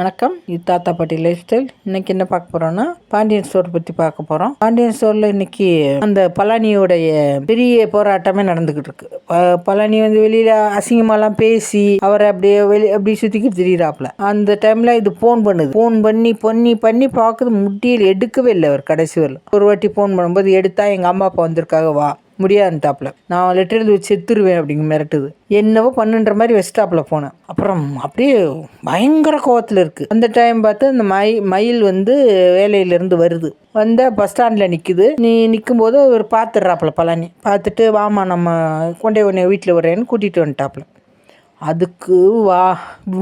வணக்கம். இது தாத்தா பாட்டி லைஃப் ஸ்டைல் இன்னைக்கு என்ன பார்க்க போறோம்னா பாண்டியன் ஸ்டோர் பற்றி பார்க்க போகிறோம் பாண்டியன் ஸ்டோரில் இன்னைக்கு அந்த பழனியோடைய பெரிய போராட்டமே நடந்துக்கிட்டு இருக்கு. பழனி வந்து வெளியில் அசிங்கமாலாம் பேசி அவரை அப்படியே வெளி அப்படி சுத்திக்கிட்டு திரியிறாப்புல. அந்த டைமில் இது ஃபோன் பண்ணுது. ஃபோன் பண்ணி பண்ணி பண்ணி பார்க்குது. முட்டியில் எடுக்கவே இல்லை அவர் கடைசி வரல ஒரு வாட்டி ஃபோன் பண்ணும்போது எடுத்தா எங்கள் அம்மா அப்பா வந்திருக்காக வா. முடியாதுன்ட்டாப்பில் நான் லெட்டர் எழுதி வச்சு செத்துருவேன் அப்படிங்க மிரட்டுது. என்னவோ பண்ணுன்ற மாதிரி வெஸ்டாப்பில் போனேன் அப்புறம் அப்படியே பயங்கர கோவத்தில் இருக்குது அந்த டைம் பார்த்து அந்த மை மயில் வந்து வேலையிலேருந்து வருது. வந்த பஸ் ஸ்டாண்டில் நிற்குது நீ நிற்கும்போது ஒரு பார்த்துட்றாப்புல பழனி. பார்த்துட்டு வாமா நம்ம கொண்டே உன்னை வீட்டில் வரேன்னு கூட்டிகிட்டு வந்துட்டாப்புல அதுக்கு வா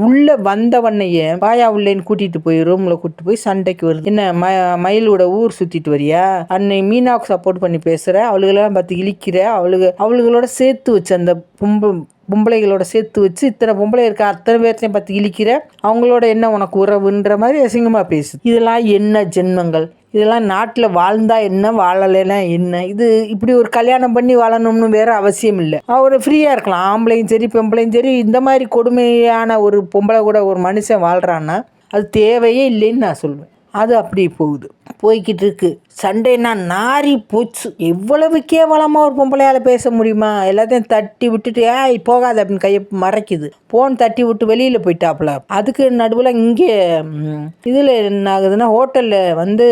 உள்ள வந்தவனையே வாயா உள்ளேன்னு கூட்டிட்டு போய் ரூம்ல கூட்டிட்டு போய் சண்டைக்கு வருது. என்ன ம மயிலோட ஊர் சுத்திட்டு வரியா? அன்னை மீனாவுக்கு சப்போர்ட் பண்ணி பேசுற அவளுகளெல்லாம் பார்த்து இழிக்கிற அவளுக அவளுகளோட சேர்த்து வச்சு அந்த பொம்பளை பொம்பளைகளோட சேர்த்து வச்சு இத்தனை பொம்பளை இருக்க அத்தனை பேர்த்தையும் பார்த்து இழிக்கிற அவங்களோட என்ன உனக்கு உறவுன்ற மாதிரி அசிங்கமாக பேசுது. இதெல்லாம் என்ன ஜென்மங்கள்? இதெல்லாம் நாட்டில் வாழ்ந்தா என்ன வாழலைன்னா என்ன? இது இப்படி ஒரு கல்யாணம் பண்ணி வாழணும்னு வேற அவசியம் இல்லை. அவர் ஃப்ரீயாக இருக்கலாம். ஆம்பளையும் சரி பொம்பளையும் சரி இந்த மாதிரி கொடுமையான ஒரு பொம்பளை கூட ஒரு மனுஷன் வாழ்கிறான்னா அது தேவையே இல்லைன்னு நான் சொல்லுவேன் அது அப்படி போகுது. போய்கிட்டு இருக்கு. சண்டைனா நாரி போச்சு. எவ்வளவு கேவலமாக ஒரு பொம்பளையால் பேச முடியுமா? எல்லாத்தையும் தட்டி விட்டுட்டு ஏய் போகாத அப்படின்னு கையை மறைக்குது. போன் தட்டி விட்டு வெளியில் போயிட்டாப்புல. அதுக்கு நடுவில் இங்கே இதில் என்ன ஆகுதுன்னா ஹோட்டலில் வந்து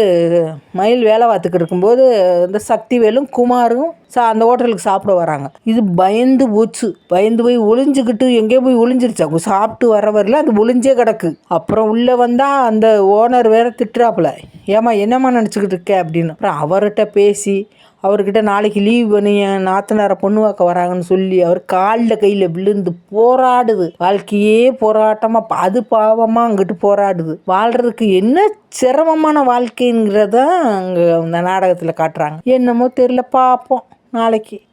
மயில் வேலை பார்த்துக்கிட்டு இருக்கும்போது இந்த சக்திவேலும் குமாரும் சா அந்த ஹோட்டலுக்கு சாப்பிட வராங்க. இது பயந்து போச்சு. பயந்து போய் ஒளிஞ்சுக்கிட்டு எங்கேயோ போய் ஒளிஞ்சிருச்சு. அவங்க சாப்பிட்டு வர வரல அது ஒளிஞ்சே கிடக்கு. அப்புறம் உள்ளே வந்தால் அந்த ஓனர் வேற திட்டுறாப்புல. ஏமா என்னம்மா நினச்சிக்கிட்டு இருக்க அப்படின்னு. அப்புறம் அவர்கிட்ட பேசி அவர்கிட்ட நாளைக்கு லீவ் பண்ணி என் நாத்தனாரை பொண்ணு பார்க்க வராங்கன்னு சொல்லி அவர் காலில் கையில் விழுந்து போராடுது. வாழ்க்கையே போராட்டமாக அது பாவமாக அங்கிட்டு போராடுது. வாழ்கிறதுக்கு என்ன சிரமமான வாழ்க்கைங்கிறத அங்கே அந்த நாடகத்தில் காட்டுறாங்க. என்னமோ தெரில பார்ப்போம் நாளைக்கு.